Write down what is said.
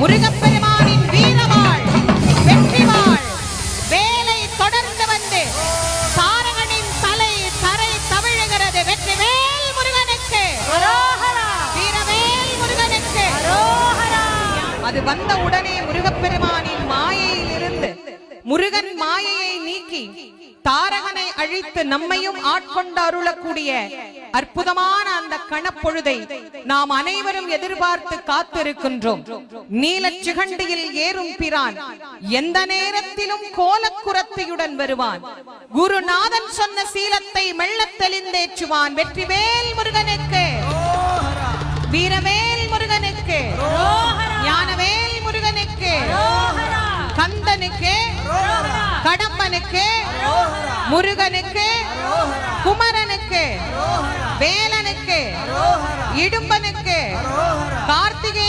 முருகப்பெருமானின் வீரவாள் வெற்றிவாள் வேலை தொடர்ந்து வந்து தாரகனின் தலை தரை தவிழுகிறது. வெற்றிவேல் முருகனுக்கு. வீரவேல் முருகனுக்கு. அது வந்த உடனே முருகப்பெருமானின் மாயையிலிருந்து முருகன் மாயையை நீக்கி தாரகனை அழித்து நம்மையும் ஆட்கொண்டு அருளக்கூடிய அற்புதமான அந்த கணப்பொழுதை நாம் அனைவரும் எதிர்பார்த்து காத்திருக்கின்றோம். நீலச் சிகண்டியில் ஏறும் பிரான் எந்த நேரத்திலும் கோலக்குரத்தியுடன் வருவான். குருநாதன் சொன்ன சீலத்தை மெல்லத் தெளிந்தேற்றுவான். வெற்றிவேல் முருகனுக்கு. வீரவேல் முருகனுக்கு. ஞானவேல் முருகனுக்கு. கந்தனுக்கு. கடம்பனுக்கு. முருகனுக்கு. ಇಡುಂಬನಕ್ಕೆ ಕಾರ್ತಿಗೆ